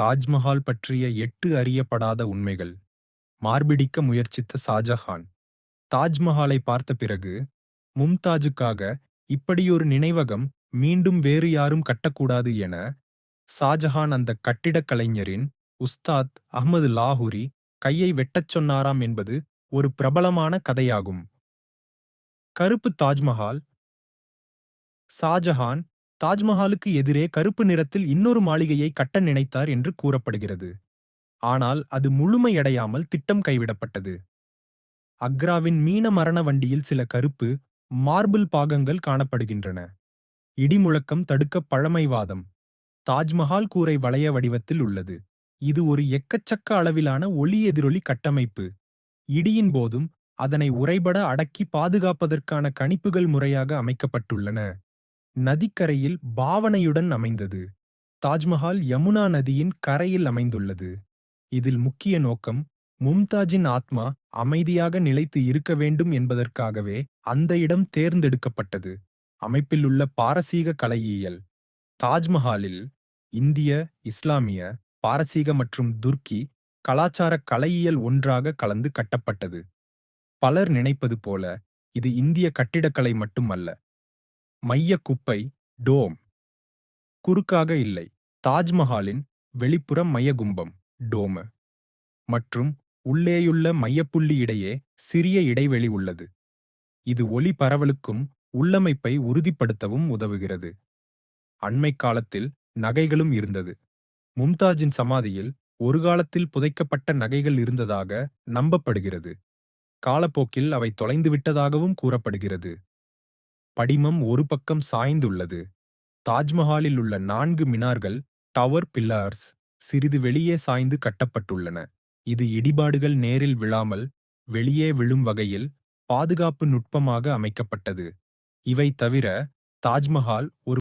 தாஜ்மஹால் பற்றிய எட்டு அறியப்படாத உண்மைகள். மார்பிடிக்க முயற்சித்த ஷாஜஹான். தாஜ்மஹாலை பார்த்த பிறகு மும்தாஜுக்காக இப்படியொரு நினைவகம் மீண்டும் வேறு யாரும் கட்டக்கூடாது என ஷாஜஹான் அந்த கட்டிடக் கலைஞரின் உஸ்தாத் அஹ்மது லாஹூரி கையை வெட்டச் சொன்னாராம் என்பது ஒரு பிரபலமான கதையாகும். கருப்பு தாஜ்மஹால் ஷாஜஹான் தாஜ்மஹாலுக்கு எதிரே கருப்பு நிறத்தில் இன்னொரு மாளிகையை கட்ட நினைத்தார் என்று கூறப்படுகிறது. ஆனால் அது முழுமையடையாமல் திட்டம் கைவிடப்பட்டது. அக்ராவின் மீன மரண வண்டியில் சில கருப்பு மார்பிள் பாகங்கள் காணப்படுகின்றன. இடிமுழக்கம் தடுக்க பழமைவாதம். தாஜ்மஹால் கூரை வளைய வடிவத்தில் உள்ளது. இது ஒரு எக்கச்சக்க அளவிலான ஒளி எதிரொலி கட்டமைப்பு. இடியின் போதும் அதனை உறைபட அடக்கி பாதுகாப்பதற்கான கணிப்புகள் முறையாக அமைக்கப்பட்டுள்ளன. நதிக்கரையில் பாவனையுடன் அமைந்தது. தாஜ்மஹால் யமுனா நதியின் கரையில் அமைந்துள்ளது. இதில் முக்கிய நோக்கம் மும்தாஜின் ஆத்மா அமைதியாக நிலைத்து இருக்க வேண்டும் என்பதற்காகவே அந்த இடம் தேர்ந்தெடுக்கப்பட்டது. அமைப்பிலுள்ள பாரசீக கலையியல். தாஜ்மஹாலில் இந்திய இஸ்லாமிய பாரசீக மற்றும் துர்க்கி கலாச்சார கலையியல் ஒன்றாக கலந்து கட்டப்பட்டது. பலர் நினைப்பது போல இது இந்திய கட்டிடக்கலை மட்டுமல்ல மைய குப்பை டோம். குறுக்காக இல்லை. தாஜ்மஹாலின் வெளிப்புற மையகும்பம் டோமு. மற்றும் உள்ளேயுள்ள மையப்புள்ளி இடையே சிறிய இடைவெளி உள்ளது. இது ஒளி பரவலுக்கும் உள்ளமைப்பை உறுதிப்படுத்தவும் உதவுகிறது. அண்மை காலத்தில் நகைகளும் இருந்தது. மும்தாஜின் சமாதியில் ஒரு காலத்தில் புதைக்கப்பட்ட நகைகள் இருந்ததாக நம்பப்படுகிறது. காலப்போக்கில் அவை தொலைந்துவிட்டதாகவும் கூறப்படுகிறது. படிமம் ஒரு பக்கம் சாய்ந்துள்ளது. தாஜ்மஹாலில் உள்ள நான்கு மினார்கள் டவர் பில்லார்ஸ் சிறிது வெளியே சாய்ந்து கட்டப்பட்டுள்ளன. இது இடிபாடுகள் நேரில் விழாமல் வெளியே விழும் வகையில் பாதுகாப்பு நுட்பமாக அமைக்கப்பட்டது. இவை தவிர தாஜ்மஹால் ஒரு